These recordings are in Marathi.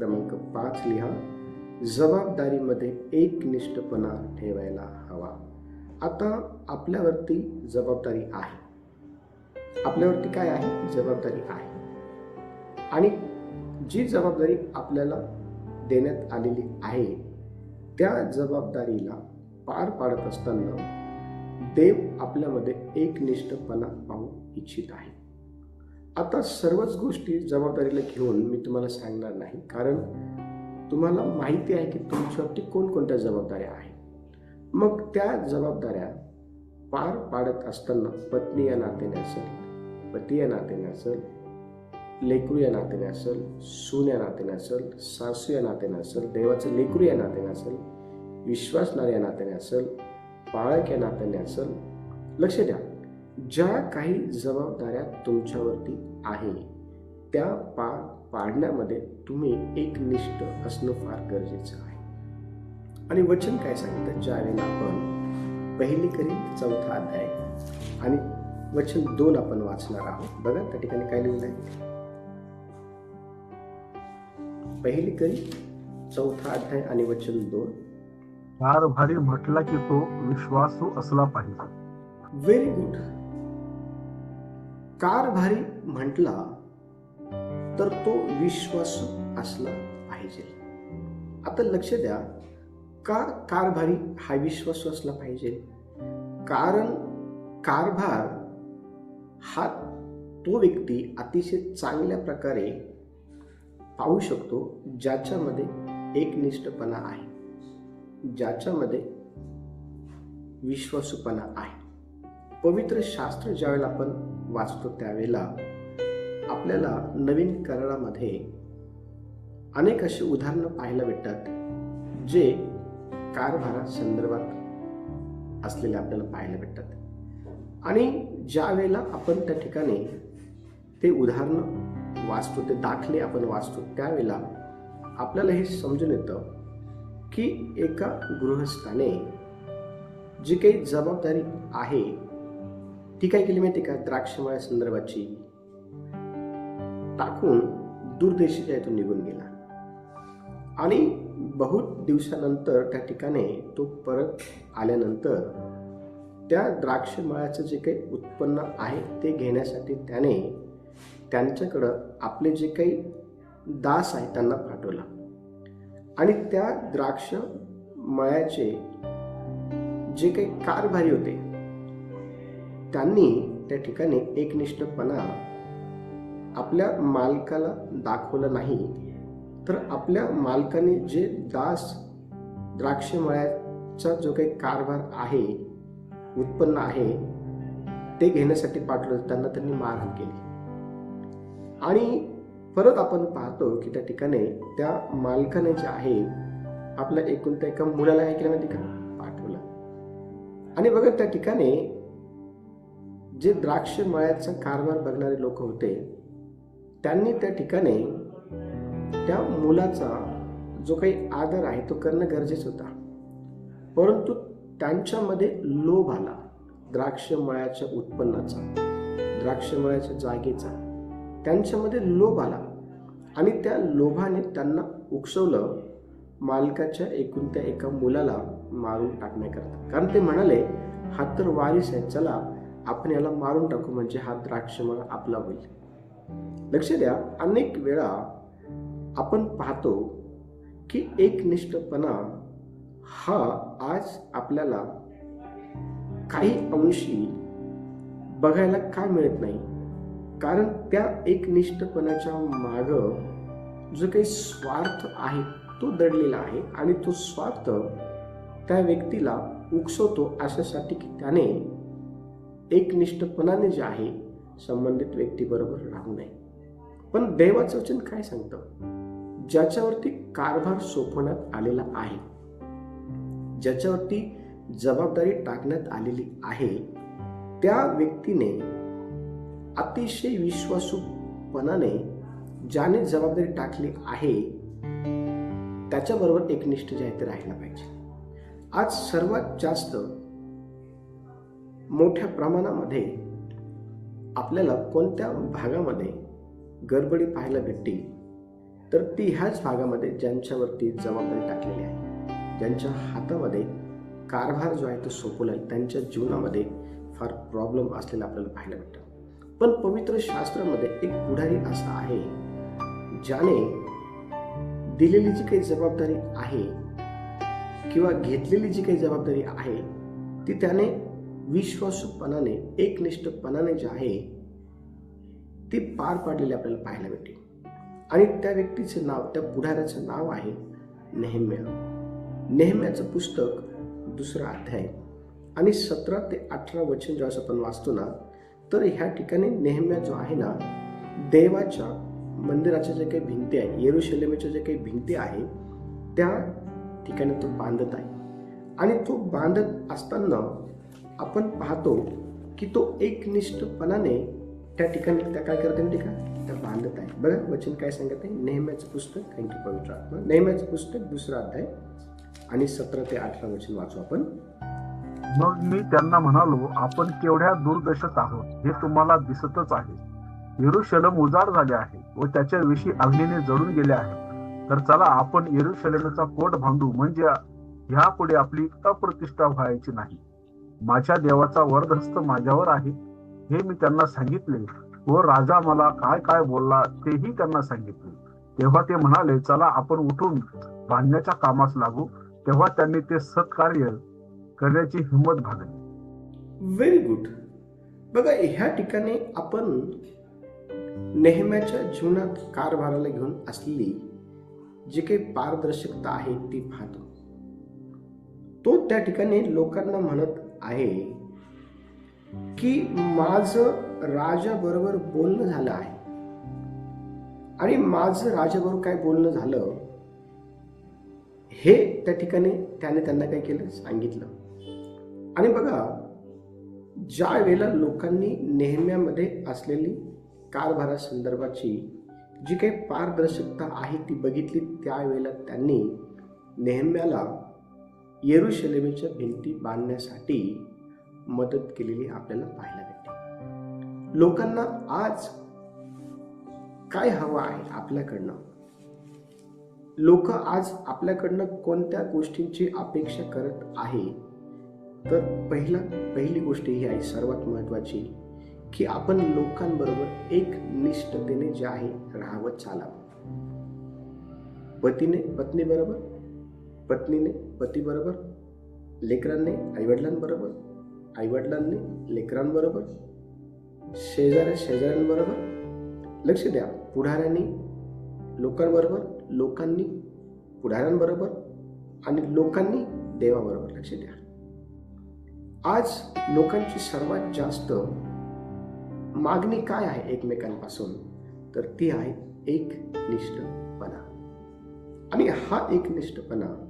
क्रमांक पाच लिहा. जबाबदारीमध्ये एकनिष्ठपणा ठेवायला हवा. आता आपल्यावरती जबाबदारी आहे. आपल्यावरती काय आहे? जबाबदारी आहे. आणि जी जबाबदारी आपल्याला देण्यात आलेली आहे त्या जबाबदारीला पार पाडत असताना देव आपल्यामध्ये एकनिष्ठपणा पाहू इच्छित आहे. आता सर्वच गोष्टी जबाबदारीला घेऊन मी तुम्हाला सांगणार नाही. कारण तुम्हाला माहिती आहे की तुमच्यावरती कोणकोणत्या जबाबदाऱ्या आहेत. मग त्या जबाबदाऱ्या पार पाडत असताना पत्नी या नात्याने असेल पती या नात्याने असेल लेकरू या नात्याने असेल सून या नात्याने असेल सासू या नात्याने असेल देवाचं लेकरू या नात्याने असेल विश्वासणार या नात्याने असेल पाळक या नात्याने असेल लक्ष द्या. ज्या काही जबाबदाऱ्या तुमच्यावरती आहे त्या पार पाडण्यामध्ये तुम्ही एकनिष्ठ असणं फार गरजेचं आहे. आणि वचन काय सांगितलं ज्यावेळेला आपण पहिली करी चौथा अध्याय आणि वचन दोन आपण वाचणार आहोत. बघा त्या ठिकाणी काय लिहिलं आहे? पहिली करी चौथा अध्याय आणि वचन दोन. कारभारी म्हटला की तो विश्वासू असला पाहिजे. व्हेरी गुड कारभारी म्हटला तर तो विश्वास असला पाहिजे. आता लक्ष द्या का कारभारी हा विश्वास असला पाहिजे? कारण कारभार हा तो व्यक्ती अतिशय चांगल्या प्रकारे पाहू शकतो ज्याच्यामध्ये एकनिष्ठपणा आहे. ज्याच्यामध्ये विश्वासूपणा आहे. पवित्र शास्त्र ज्यावेळेला आपण वाचतो त्यावेळेला आपल्याला नवीन करारामध्ये अनेक अशी उदाहरणं पाहायला भेटतात जे कारभारा संदर्भात असलेले आपल्याला पाहायला भेटतात. आणि ज्या वेळेला आपण त्या ठिकाणी ते उदाहरणं वाचतो ते दाखले आपण वाचतो त्यावेळेला आपल्याला हे समजून येतं की एका गृहस्थाने जी काही जबाबदारी आहे ती काय केली माहिती का? द्राक्षमळ्या संदर्भाची. टाकून दूरदेशीच्या इथून निघून गेला. आणि बहुत दिवसानंतर त्या ठिकाणी तो परत आल्यानंतर त्या द्राक्षमळ्याचं जे काही उत्पन्न आहे ते घेण्यासाठी त्याने त्यांच्याकडं आपले जे काही दास आहे त्यांना पाठवला. आणि त्या द्राक्ष मळ्याचे जे काही कारभारी होते त्यांनी त्या ठिकाणी एकनिष्ठपणा आपल्या मालकाला दाखवला नाही तर आपल्या मालकाने जे दास द्राक्षमळ्याचा जो काही कारभार आहे उत्पन्न आहे ते घेण्यासाठी पाठवलं त्यांना त्यांनी मारहाण केली. आणि परत आपण पाहतो की त्या ठिकाणी त्या मालकाने जे आहे आपल्या एकूण त्या एका मुलाला काय केलं नाही का? पाठवलं. आणि बघा त्या ठिकाणी जे द्राक्ष मळ्याचा कारभार बघणारे लोक होते त्यांनी त्या ठिकाणी त्या मुलाचा जो काही आदर आहे तो करणं गरजेचं होता. परंतु त्यांच्यामध्ये लोभ आला द्राक्ष मळ्याच्या उत्पन्नाचा द्राक्ष मळ्याच्या जागेचा. त्यांच्यामध्ये लोभ आला आणि त्या लोभाने त्यांना उकसवलं मालकाच्या एकूण त्या एका मुलाला मारून टाकण्याकरता. कारण ते म्हणाले हा तर वारीस आहे चला आपण याला मारून टाकू म्हणजे हा द्राक्षमळा आपला होईल. लक्ष द्या अनेक वेळा आपण पाहतो की एकनिष्ठपणा हा आज आपल्याला काही अंशी बघायला का मिळत नाही? कारण त्या एकनिष्ठपणाच्या माग जो काही स्वार्थ आहे तो दडलेला आहे आणि तो स्वार्थ त्या व्यक्तीला उकसवतो अशासाठी की त्याने एकनिष्ठपणाने जे आहे संबंधित व्यक्तीबरोबर राहू नये पण देवाचं वचन काय सांगतं? ज्याच्यावरती कारभार सोपवण्यात आलेला आहे ज्याच्यावरती जबाबदारी टाकण्यात आलेली आहे त्या व्यक्तीने अतिशय विश्वासूपणाने ज्याने जबाबदारी टाकली आहे त्याच्याबरोबर एकनिष्ठ जे आहे ते राहायला पाहिजे. आज सर्वात जास्त मोठ्या प्रमाणामध्ये आपल्याला कोणत्या भागामध्ये गडबडी पाहायला भेटते तर ती ह्याच भागामध्ये ज्यांच्यावरती जबाबदारी टाकलेली आहे. ज्यांच्या हातामध्ये कारभार जो आहे तो सोपवला आहे त्यांच्या जीवनामध्ये फार प्रॉब्लेम असलेला आपल्याला पाहायला भेटतं. पण पवित्र शास्त्रामध्ये एक पुढारी असा आहे ज्याने दिलेली जी काही जबाबदारी आहे किंवा घेतलेली जी काही जबाबदारी आहे ती त्याने विश्वासूपणाने एकनिष्ठपणाने जे आहे ती पार पाडलेले आपल्याला पाहायला भेटते. आणि त्या व्यक्तीचं नाव त्या पुढाऱ्याचं नाव आहे नेहम्या. नेहम्याचं पुस्तक दुसरा अध्याय. आणि सतरा ते अठरा वचन जेव्हा आपण वाचतो ना तर ह्या ठिकाणी नेहम्या जो आहे ना देवाच्या मंदिराच्या जे काही भिंती आहे येरुशलेमेच्या जे काही भिंती आहे त्या ठिकाणी तो बांधत आहे. आणि तो बांधत असताना आपण पाहतो की तो एकनिष्ठपणाने त्या ठिकाणी त्या काय करते माहिती का? त्या बांधत आहे. बघा वचन काय सांगत आहे? नेहम्याचं पुस्तक थँक्यू पवित्र आत्मा. नेहम्याचं पुस्तक दुसरा अध्याय. आणि सतरा ते अठरा वचन वाचू आपण. मग मी त्यांना म्हणालो आपण केवढ्या दुर्दशत आहोत हे तुम्हाला दिसतच आहे. येरुशलम उजाड झाले आहे व त्याच्याविषयी अग्नीने जळून गेले आहे. तर चला आपण युरुशलमचा कोट बांधू. म्हणजे ह्यापुढे आपली अप्रतिष्ठा व्हायची नाही. माझ्या देवाचा वरदहस्त माझ्यावर आहे हे मी त्यांना सांगितले. व राजा मला काय काय बोलला तेही त्यांना सांगितले. तेव्हा ते म्हणाले चला आपण उठून बांधण्याच्या कामास लागू. तेव्हा त्यांनी ते सत्कार्य करण्याची हिंमत भागली. व्हेरी गुड बघा ह्या ठिकाणी आपण नेहम्याच्या जीवनात कारभाराला घेऊन असलेली जी काही पारदर्शकता आहे ती पाहतो. तो त्या ठिकाणी लोकांना म्हणत आहे की माझं राजाबरोबर बोलणं झालं आहे. आणि माझं राजाबरोबर काय बोलणं झालं हे त्या ठिकाणी त्याने त्यांना काय केलं? सांगितलं. आणि बघा ज्या वेळेला लोकांनी नेहम्यामध्ये असलेली कारभारा संदर्भाची जी काही पारदर्शकता आहे ती बघितली त्यावेळेला त्यांनी नेहम्याला येरुशलेमेच्या भिंती बांधण्यासाठी मदत केलेली आपल्याला पाहायला भेटते. लोकांना आज काय हवं आहे आपल्याकडनं? लोक आज आपल्याकडनं कोणत्या गोष्टींची अपेक्षा करत आहे? तर पहिला पहिली गोष्ट ही आहे सर्वात महत्वाची की आपण लोकांबरोबर एक निष्ठतेने जे आहे राहावं चालावं. पतीने पत्नी बरोबर पत्नीने पतीबरोबर लेकरांनी आईवडिलांबरोबर आईवडिलांनी लेकरांबरोबर शेजाऱ्या शेजाऱ्यांबरोबर लक्ष द्या पुढाऱ्यांनी लोकांबरोबर लोकांनी पुढाऱ्यांबरोबर आणि लोकांनी देवाबरोबर लक्ष द्या. आज लोकांची सर्वात जास्त मागणी काय आहे एकमेकांपासून? तर ती आहे एकनिष्ठपणा. आणि हा एकनिष्ठपणा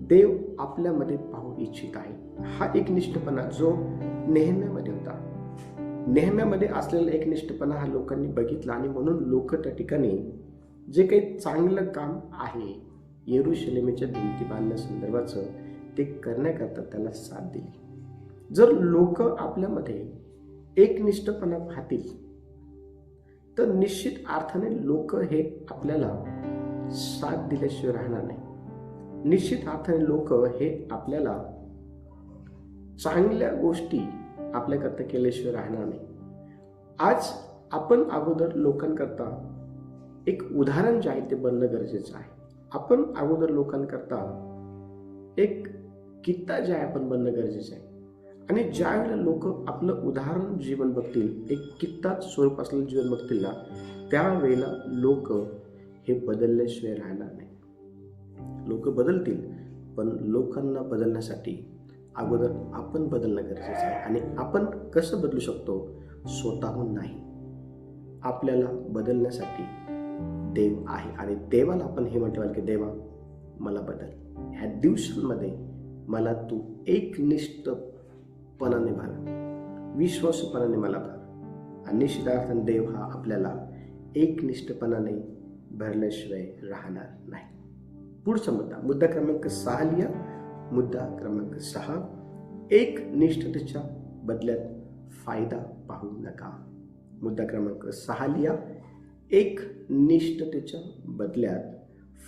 देव आपल्यामध्ये पाहू इच्छित आहे. हा एकनिष्ठपणा जो नेहम्यामध्ये होता. नेहम्यामध्ये असलेला एकनिष्ठपणा हा लोकांनी बघितला आणि म्हणून लोक त्या ठिकाणी जे काही चांगलं काम आहे येरुशलेमेच्या भिंती बांधण्यासंदर्भाचं ते करण्याकरता त्याला साथ दिली. जर लोक आपल्यामध्ये एकनिष्ठपणा पाहतील तर निश्चित अर्थाने लोक हे आपल्याला साथ दिल्याशिवाय राहणार नाही. निश्चित अर्थाने लोक हे आपल्याला चांगल्या गोष्टी आपल्याकरता केल्याशिवाय राहणार नाही. आज आपण अगोदर लोकांकरता एक उदाहरण जे आहे ते बनणं गरजेचं आहे. आपण अगोदर लोकांकरता एक कित्ता जे आहे आपण बनणं गरजेचं आहे. आणि ज्या वेळेला लोक आपलं उदाहरण जीवन बघतील एक कित्ताच स्वरूप असलेलं जीवन बघतील ना त्यावेळेला लोक हे बदलल्याशिवाय राहणार नाही. लोक बदलतील पण लोकांना बदलण्यासाठी अगोदर आपण बदलणं गरजेचं आहे. आणि आपण कसं बदलू शकतो? स्वतःहून नाही. आपल्याला बदलण्यासाठी देव आहे. आणि देवाला आपण हे म्हटलं की देवा मला बदल. ह्या दिवसांमध्ये मला तू एकनिष्ठपणाने भर. विश्वासपणाने मला भर. आणि निश्चितार्थाने देव हा आपल्याला एकनिष्ठपणाने भरल्याशिवाय राहणार नाही. पुढचा मुद्दा मुद्दा क्रमांक सहा लिहा. मुद्दा क्रमांक सहा एक निष्ठतेच्या बदल्यात फायदा पाहू नका. मुद्दा क्रमांक सहा लिहा. एक निष्ठतेच्या बदल्यात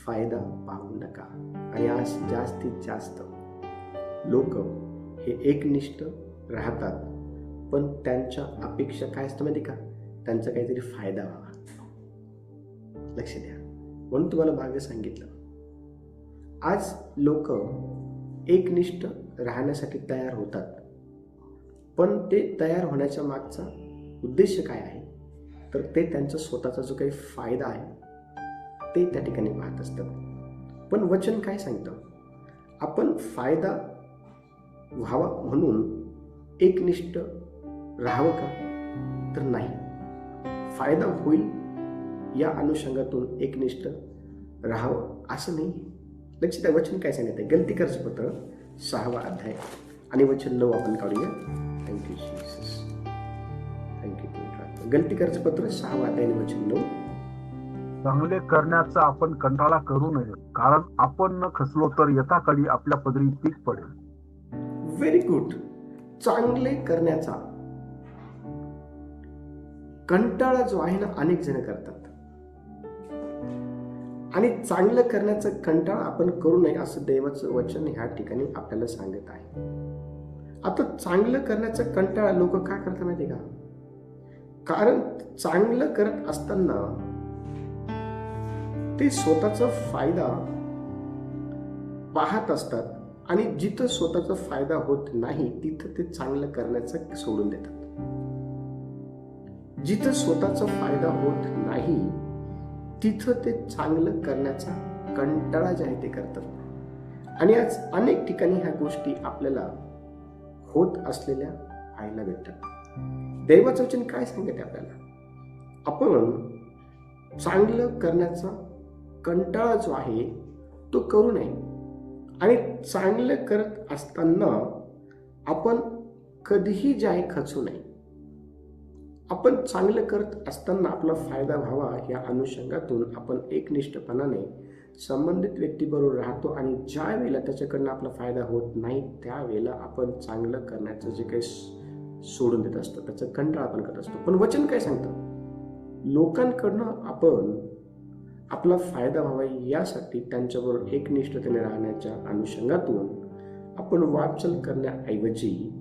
फायदा पाहू नका. आणि आज जास्तीत जास्त लोक हे एकनिष्ठ राहतात. पण त्यांच्या अपेक्षा काय असतं माहिती का? त्यांचा काहीतरी फायदा व्हावा लक्ष द्या. म्हणून तुम्हाला मागे सांगितलं. आज लोक एकनिष्ठ राहण्यासाठी तयार होतात. पण ते तयार होण्याच्या मागचा उद्देश काय आहे? तर ते त्यांचा स्वतःचा जो काही फायदा आहे ते त्या ठिकाणी पाहत असतात. पण वचन काय सांगतं? आपण फायदा व्हावा म्हणून एकनिष्ठ राहावं का? तर नाही. फायदा होईल या अनुषंगातून एकनिष्ठ राहावं असं नाही. लक्षात आहे वचन काय सांगत? आहे गलती पत्र सहावा अध्याय. आणि वचन नऊ आपण काढूया. थँक्यू जीसस थँक्यू गलती पत्र सहावा अध्याय आणि वचन नऊ. चांगले करण्याचा आपण कंटाळा करू नये कारण आपण न खचलो तर यथाकाळी आपल्या पदरी पीक पडेल. व्हेरी गुड चांगले करण्याचा. कंटाळा जो आहे ना अनेक जण करतात. आणि चांगलं करण्याचा कंटाळा आपण करू नये असं देवाचं वचन ह्या ठिकाणी आपल्याला सांगत आहे. आता चांगलं करण्याचा कंटाळा लोक काय करतात माहिती का? कारण चांगलं करत असताना ते स्वतःचा फायदा पाहत असतात आणि जिथं स्वतःचा फायदा होत नाही तिथं ते चांगलं करण्याचं सोडून देतात. जिथं स्वतःचा फायदा होत नाही तिथं ते चांगलं करण्याचा कंटाळा जे आहे ते करतात. आणि आज अनेक ठिकाणी ह्या गोष्टी आपल्याला होत असलेल्या पाहायला भेटतात. देवाचं वचन काय सांगते आपल्याला? आपण चांगलं करण्याचा कंटाळा जो आहे तो करू नये. आणि चांगलं करत असताना आपण कधीही जे आहे खचू नये. आपण चांगलं करत असताना आपला फायदा व्हावा या अनुषंगातून आपण एकनिष्ठपणाने संबंधित व्यक्तीबरोबर राहतो आणि ज्या वेळेला त्याच्याकडनं आपला फायदा होत नाही त्यावेळेला आपण चांगलं करण्याचं जे काही सोडून देत असतं त्याचं कंटाळा आपण करत असतो. पण वचन काय सांगतं? लोकांकडनं आपण आपला फायदा व्हावा यासाठी त्यांच्याबरोबर एकनिष्ठतेने राहण्याच्या अनुषंगातून आपण वाटचाल करण्याऐवजी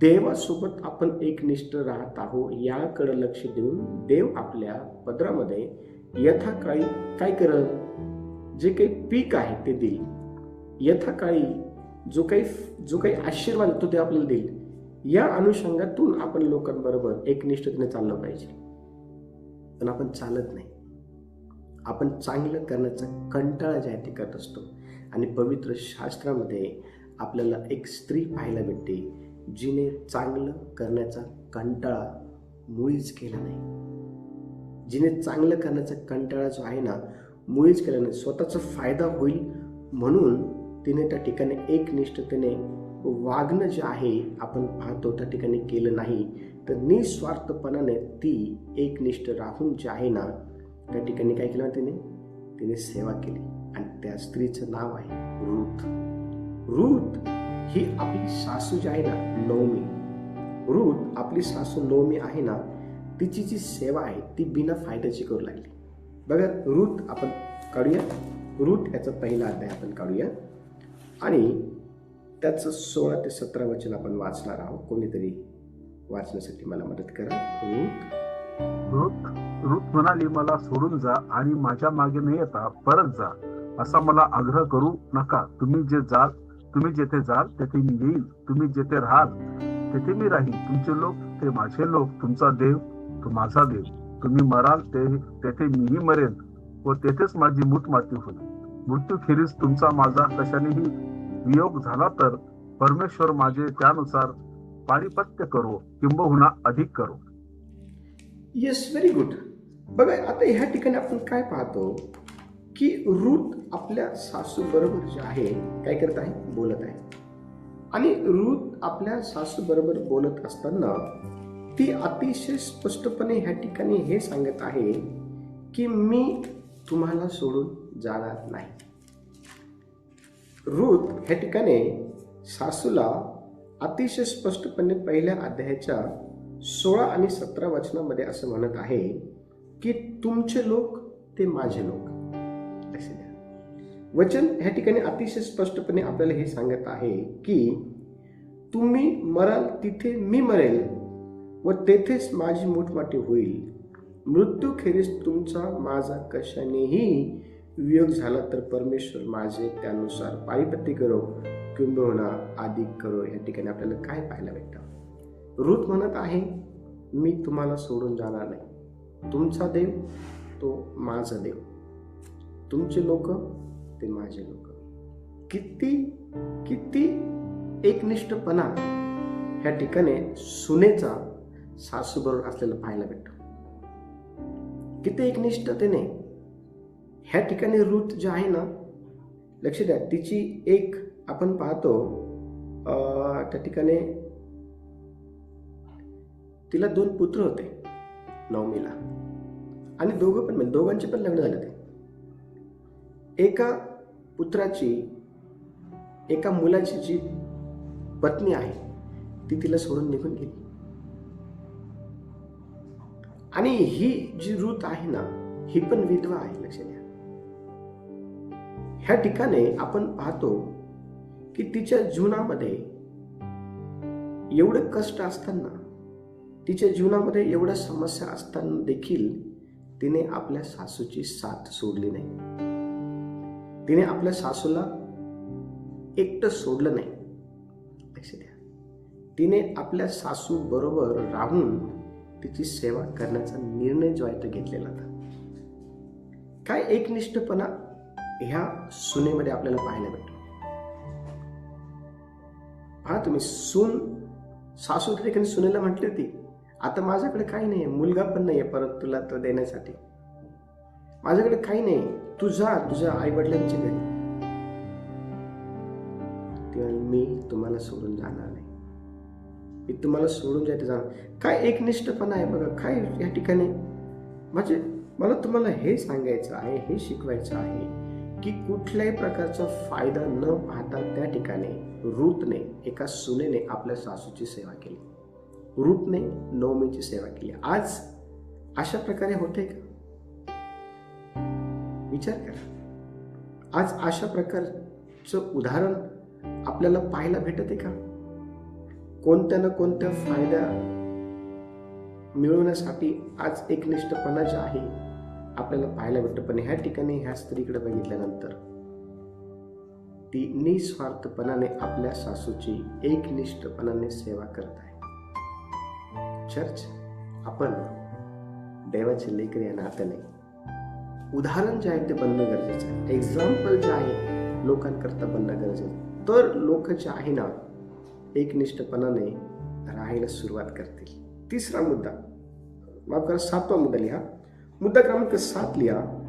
देवासोबत आपण एकनिष्ठ राहत आहो याकडे लक्ष देऊन देव आपल्या पदरामध्ये यथाकाळी काय करत जे काही पीक आहे ते देईल. यथाकाळी जो काही जो काही आशीर्वाद तो ते आपल्याला देईल. या अनुषंगातून आपण लोकांबरोबर एकनिष्ठतेने चाललं पाहिजे. पण आपण चालत नाही. आपण चांगलं करण्याचा कंटाळा जे आहे ते करत असतो आणि पवित्र शास्त्रामध्ये आपल्याला एक स्त्री पाहायला भेटते. जिने चांगलं करण्याचा कंटाळा मुळीच केला नाही. जिने चांगलं करण्याचा कंटाळा जो आहे ना मुळीच केला नाही. स्वतःचा फायदा होईल म्हणून तिने त्या ठिकाणी एकनिष्ठतेने वागणं जे आहे आपण पाहतो त्या ठिकाणी केलं नाही तर निस्वार्थपणाने ती एकनिष्ठ राहून जे आहे ना त्या ठिकाणी काय केलं तिने? तिने सेवा केली. आणि त्या स्त्रीचं नाव आहे रूथ रूथ ही आपली सासू जी आहे ना नवमी. रूत आपली सासू नवमी आहे ना तिची जी सेवा आहे ती बिना फायद्याची करू लागली. बघा रूत आपण काढूया. रूट याचा पहिला अध्याय आपण काढूया. आणि त्याचं सोळा ते सतरा वचन आपण वाचणार आहोत. कोणीतरी वाचण्यासाठी मला मदत करा. रूत रूत रुत म्हणाली मला सोडून जा आणि माझ्या मागे न येता परत जा. असा मला आग्रह करू नका. तुम्ही जे जाल तुम्ही जेथे जाल तेथे मी येईल. तुम्ही जेथे राहाल तेथे मी राहील. तुमचे लोक ते माझे लोक तुमचा देव तो माझा देव. तुम्ही मराल ते तेथे मीही मरेन व तेथेच माझी मूठ माती होईल मृत्यूखेरीज तुमचा माझा. कशानेही वियोग झाला तर परमेश्वर माझे त्यानुसार पारिपत्य करो किंबहुना अधिक करो. येस व्हेरी गुड बघा आता ह्या ठिकाणी आपण काय पाहतो? की रूत आपल्या सासू बरोबर जे आहे काय करत आहे? बोलत आहे. आणि रूत आपल्या सासू बरोबर बोलत असताना ती अतिशय स्पष्टपणे ह्या ठिकाणी हे सांगत आहे की मी तुम्हाला सोडून जाणार नाही. रूत ह्या ठिकाणी सासूला अतिशय स्पष्टपणे पहिल्या अध्यायाच्या सोळा आणि सतरा वचनामध्ये असं म्हणत आहे की तुमचे लोक ते माझे लोक. लक्ष द्या. वचन ह्या ठिकाणी अतिशय स्पष्टपणे आपल्याला हे सांगत आहे की तुम्ही मराल तिथे मी मरेल व तेथेच माझी मोठमाठी होईल. मृत्यूखेरीस तुमचा माझा कशानेही वियोग झाला तर परमेश्वर माझे त्यानुसार पारिपत्य करो किंबहुना अधिक करो. या ठिकाणी आपल्याला काय पाहायला भेटतं? ऋत म्हणत आहे मी तुम्हाला सोडून जाणार नाही. तुमचा देव तो माझा देव. तुमचे लोक ते माझे लोक. किती किती एकनिष्ठपणा ह्या ठिकाणी सुनेचा सासूबरोबर असलेला पाहायला भेटतो. किती एकनिष्ठतेने ह्या ठिकाणी रूत जे आहे ना लक्ष द्या तिची एक आपण पाहतो त्या ठिकाणी तिला दोन पुत्र होते नवमीला. आणि दोघं पण दोघांचे पण लग्न झाले ते एका पुत्राची एका मुलाची जी पत्नी आहे ती तिला सोडून निघून गेली. आणि ही जी रूत आहे ना ही पण विधवा आहे लक्ष द्या ह्या ठिकाणी आपण पाहतो की तिच्या जीवनामध्ये एवढं कष्ट असताना तिच्या जीवनामध्ये एवढ्या समस्या असताना देखील तिने आपल्या सासूची साथ सोडली नाही. तिने आपल्या सासूला एकटं सोडलं नाही. लक्ष द्या. तिने आपल्या सासू बरोबर राहून तिची सेवा करण्याचा निर्णय जो आहे तो घेतलेला होता. काय एकनिष्ठपणा ह्या सुनेमध्ये आपल्याला पाहायला भेटतो? हा तुम्ही सून सासू त्या ठिकाणी सुनेला म्हटली होती आता माझ्याकडे काही नाही मुलगा पण नाही आहे परत तुला तो देण्यासाठी. माझ्याकडे काही नाही तू जा तुझ्या आई वडिलांच्या घरी. तेव्हा मी तुम्हाला सोडून जाणार नाही. मी तुम्हाला सोडून जायचं जाणार काय एकनिष्ठपणा आहे बघा काय या ठिकाणी? म्हणजे मला तुम्हाला हे सांगायचं आहे हे शिकवायचं आहे की कुठल्याही प्रकारचा फायदा न पाहता त्या ठिकाणी रूतने एका सुनेने आपल्या सासूची सेवा केली. रूपने नवमीची सेवा केली. आज अशा प्रकारे होते का? विचार करा. आज अशा प्रकारचं उदाहरण आपल्याला पाहायला भेटत आहे का? कोणत्या ना कोणत्या फायदा मिळवण्यासाठी आज एकनिष्ठपणा जे आहे आपल्याला पाहायला भेटतं. पण ह्या ठिकाणी ह्या स्त्रीकडे बघितल्यानंतर ती निस्वार्थपणाने आपल्या सासूची एकनिष्ठपणाने सेवा करत आहे. चर्च आपण देवाचे लेकर या नात्याने उदाहरण जे आहे ते बनणं गरजेचं आहे. एक्झाम्पल जे आहे लोकांकरता बनणं गरजेचं आहे. तर लोक जे आहे ना एकनिष्ठपणाने राहायला सुरुवात करतील. तिसरा मुद्दा माफ करा सातवा मुद्दा लिहा. मुद्दा क्रमांक सात लिहा.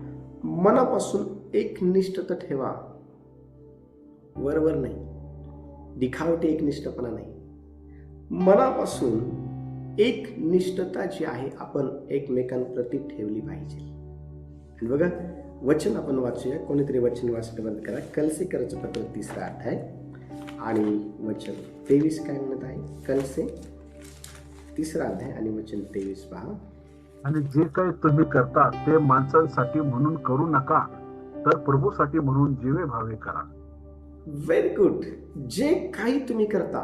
मनापासून एकनिष्ठता ठेवा. वरवर नाही. दिखावटी एकनिष्ठपणा नाही. मनापासून एक निष्ठता जी आहे आपण एकमेकांप्रती ठेवली पाहिजे. आणि बघा वचन आपण वाचूया. कोणीतरी वचन वाचणं बंद करा. कलसे करायचं पत्र तिसरा अध्याय आणि वचन तेवीस काय म्हणत आहे? कलसे. तिसरा अध्याय आणि वचन तेवीस पहा. आणि जे काही तुम्ही करता ते माणसांसाठी म्हणून करू नका तर प्रभूसाठी म्हणून जीवे भावे करा. व्हेरी गुड जे काही तुम्ही करता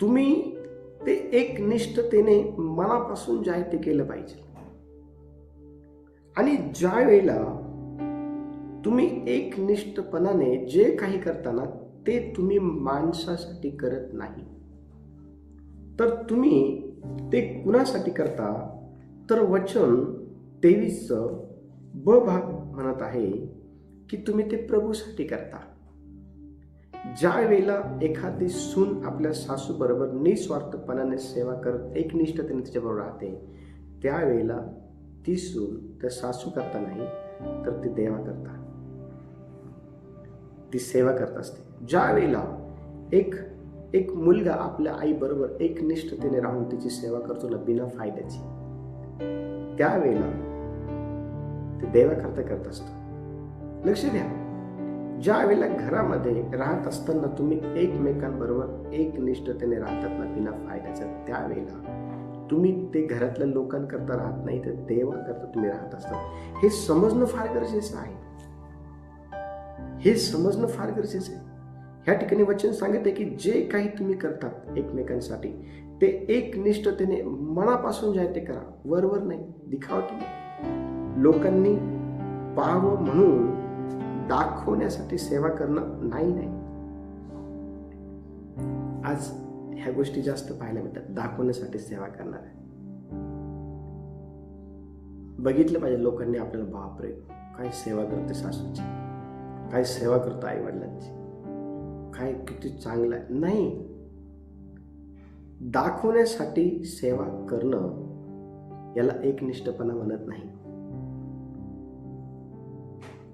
तुम्ही ते एक निष्ठतेने मनापासून जे आहे ते केलं पाहिजे. आणि ज्या वेळेला तुम्ही एकनिष्ठपणाने जे काही करताना ते तुम्ही माणसासाठी करत नाही तर तुम्ही ते कुणासाठी करता? तर वचन तेवीसचं ब भाग म्हणत आहे की तुम्ही ते प्रभूसाठी करता. ज्या वेळेला एखादी सून आपल्या सासू बरोबर निस्वार्थपणाने सेवा करत एकनिष्ठतेने तिच्याबरोबर राहते त्यावेळेला ती सून त्या सासू करता नाही तर ती देवा करता. ती सेवा करत असते. ज्या वेळेला एक एक मुलगा आपल्या आई बरोबर एकनिष्ठतेने राहून तिची सेवा करतो ना बिना फायद्याची त्यावेळेला ते देवा करता करत असतो. लक्ष द्या. ज्या वेळेला घरामध्ये राहत असताना तुम्ही एकमेकांबरोबर एक निष्ठतेने राहतात ना बिना फायद्याचं त्यावेळेला तुम्ही ते घरातल्या लोकांकरता राहत नाही तर देवाकरता तुम्ही राहत असतात हे समजणं फार गरजेचं आहे. हे समजणं फार गरजेचं आहे. ह्या ठिकाणी वचन सांगत आहे की जे काही तुम्ही करतात एकमेकांसाठी ते एकनिष्ठतेने मनापासून जे आहे ते करा. वरवर नाही दिखावटी नाही? लोकांनी पाहावं म्हणून दाखवण्यासाठी सेवा करणं नाही नाही. आज ह्या गोष्टी जास्त पाहायला मिळतात. दाखवण्यासाठी सेवा करणार आहे. बघितलं पाहिजे लोकांनी आपल्याला बापरे काय सेवा करते सासूची. काय सेवा करतो आई वडिलांची काय किती चांगलं आहे. नाही. दाखवण्यासाठी सेवा करणं याला एकनिष्ठपणा म्हणत नाही.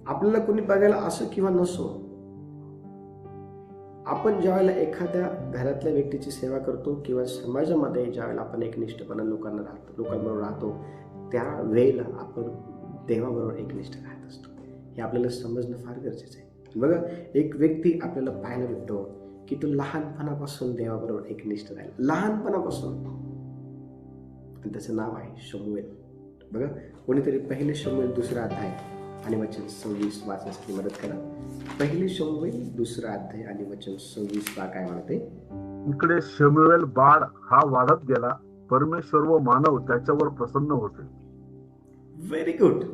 आपल्याला कोणी बघायला असो किंवा नसो आपण ज्यावेळेला एखाद्या घरातल्या व्यक्तीची सेवा करतो किंवा समाजामध्ये ज्यावेळेला आपण एकनिष्ठपणा लोकांना राहतो लोकांबरोबर राहतो त्या वेळेला आपण देवाबरोबर एकनिष्ठ राहत असतो. हे आपल्याला समजणं फार गरजेचं आहे. बघा एक व्यक्ती आपल्याला पाहायला भेटतो की तो लहानपणापासून देवाबरोबर एकनिष्ठ राहील. लहानपणापासून. त्याचं नाव आहे शमुएल. बघा कोणीतरी पहिले शमुएल दुसरा अध्याय. आणि वचन सव्वीस वाचण्यासाठी मदत करा. पहिले शमुएल दुसरा अध्याय आणि वचन सव्वीस वा काय म्हणते? इकडे शमुएल बाळ हा वाढत गेला परमेश्वर व मानव त्याच्यावर प्रसन्न होते. व्हेरी गुड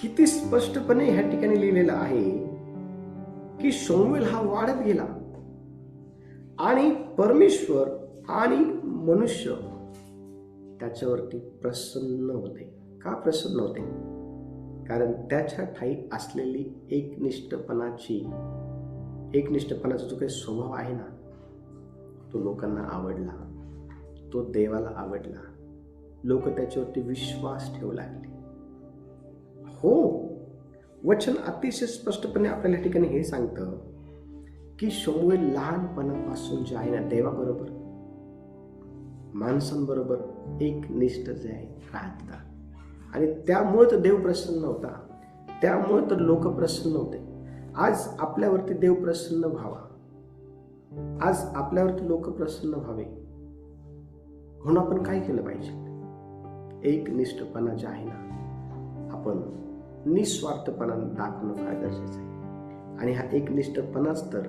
किती स्पष्टपणे ह्या ठिकाणी लिहिलेलं आहे की शोमुएल हा वाढत गेला. आणि परमेश्वर आणि मनुष्य त्याच्यावरती प्रसन्न होते. का प्रसन्न होते? कारण त्याच्या ठाई असलेली एकनिष्ठपणाची एकनिष्ठपणाचा जो काही स्वभाव आहे ना तो लोकांना आवडला. तो देवाला आवडला. लोक त्याच्यावरती विश्वास ठेवू लागले. हो वचन अतिशय स्पष्टपणे आपल्याला या ठिकाणी हे सांगतं की शोमुळे लहानपणापासून जे आहे ना देवाबरोबर माणसांबरोबर एक निष्ठ जे आहे राहतात. आणि त्यामुळे तर देव प्रसन्न होता. त्यामुळे तर लोक प्रसन्न होते. आज आपल्यावरती देव प्रसन्न व्हावा. आज आपल्यावरती लोक प्रसन्न व्हावे. म्हणून आपण काय केलं पाहिजे? एक निष्ठपणा जे आहे ना आपण निस्वार्थपणाने दाखवणं फार गरजेचं आहे. आणि हा एक निष्ठपणाच तर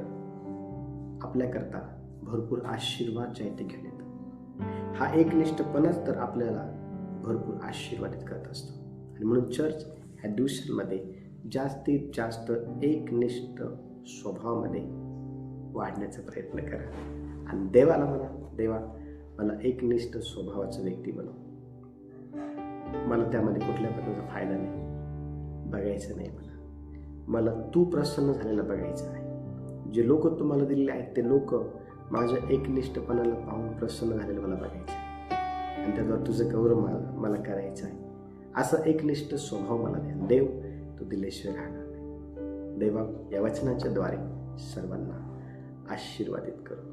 आपल्याकरता भरपूर आशीर्वाद जे आहे ते घेऊन येतं. हा एक निष्ठपणाच तर आपल्याला भरपूर आशीर्वादित करत असतो. आणि म्हणून चर्च ह्या दिवसांमध्ये जास्तीत जास्त एकनिष्ठ स्वभावामध्ये वाढण्याचा प्रयत्न करा. आणि देवाला म्हणा देवा मला एकनिष्ठ स्वभावाचं व्यक्ती बनव. मला त्यामध्ये कुठल्या प्रकारचा फायदा नाही. बघायचं नाही मला. मला तू प्रसन्न झालेला बघायचं आहे. जे लोक तुम्हाला दिलेले आहेत ते लोक माझ्या एकनिष्ठपणाला पाहून प्रसन्न झालेलं मला बघायचं आहे. आणि त्याचा तुझं गौरव मला मला करायचं आहे. असा एकनिष्ठ स्वभाव मला द्या. देव तो दिल्याशिवाय राहणार नाही. देवा या वचनाच्या द्वारे सर्वांना आशीर्वादित करू.